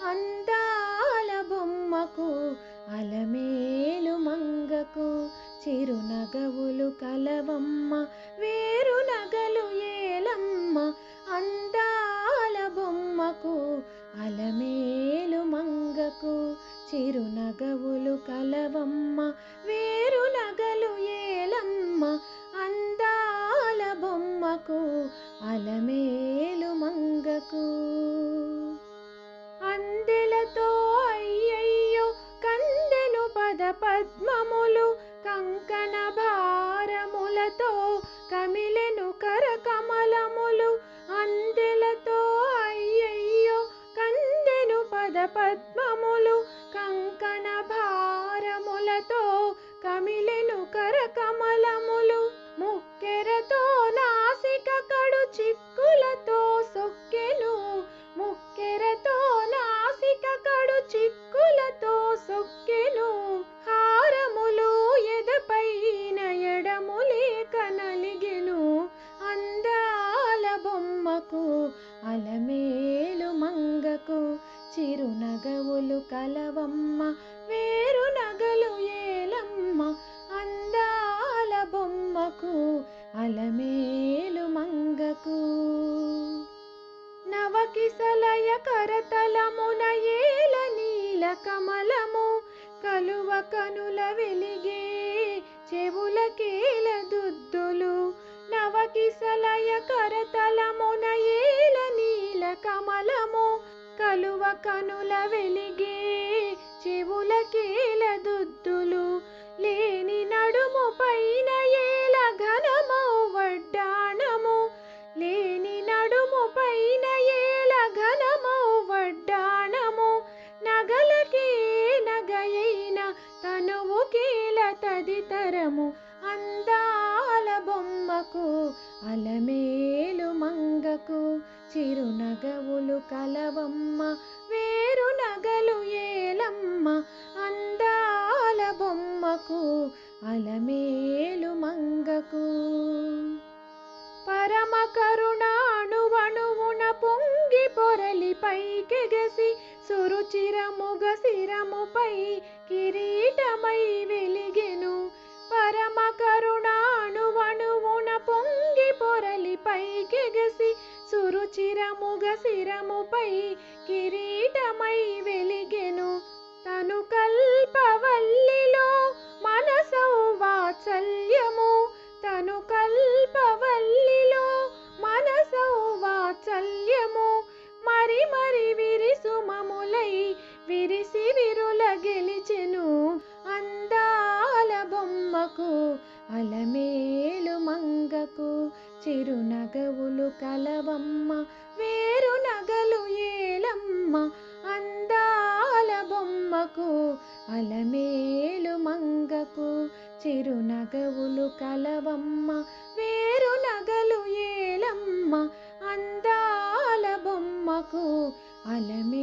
అందాల బొమ్మకు అలమేలు మంగకు చిరునగవులు కలవమ్మ వేరు నగలు ఏలమ్మ అందాల బొమ్మకు అలమేలు మంగకు చిరునగవులు కలవమ్మ వే పద్మములు కంకణ భారములతో కమిలెను కరకమలములు అందెలతో అయ్యయ్యో కందెను పద పద్మములు కంకణ భారములతో కమిలెను కరకమలములు ముక్కెరతో నాసిక కడుచి మంగకు అలమేలు మంగకు చిరునగవులు కలవమ్మ వేరు నగలు ఏలమ్మ అందాల బొమ్మకు అలమేలు మంగకు. నవకిసలయ కరతలమున ఏల నీల కమలము కలువ కనుల వెలిగే చెవులకేల దుద్దులు నవకిసలయ కరతలమున కమలము కలువ కనుల వెలిగే చెవుల కీల దుద్దులు లేని నడుము పైన ఏల ఘనము వడ్డాణము లేని నడుము పైన ఏల ఘనము వడ్డాణము నగలకే నగయైన తనువుకేల తదితరము అందా బొమ్మకు అలమేలు మంగకు చిరునగవులు కలవమ్మ వేరు నగలు ఏలమ్మ అందాల బొమ్మకు అలమేలు మంగకు. పరమ కరుణాణువణువున పొంగి పొరలి పైకెగసి సురుచిరముగ శిరముపై కిరీటమై వెలిగెను. సురుచిరముగ శిరముపై కిరీటమై వెలిగెను. తను కల్పవల్లిలో మనసౌ వాత్సల్యము. తను కల్పవల్లిలో మనసౌ వాత్సల్యము. మరి మరి విరిసుమములై విరిసి విరుల గెలిచెను. అందాల బొమ్మకు అలమేలు మంగకు చిరునగవులు కలవమ్మ వే బొమ్మ అందాల బొమ్మకు అలమేలు మంగకు చిరునగవులు కలవమ్మ వేరు నగలు ఏలమ్మ అందాల బొమ్మకు అలమే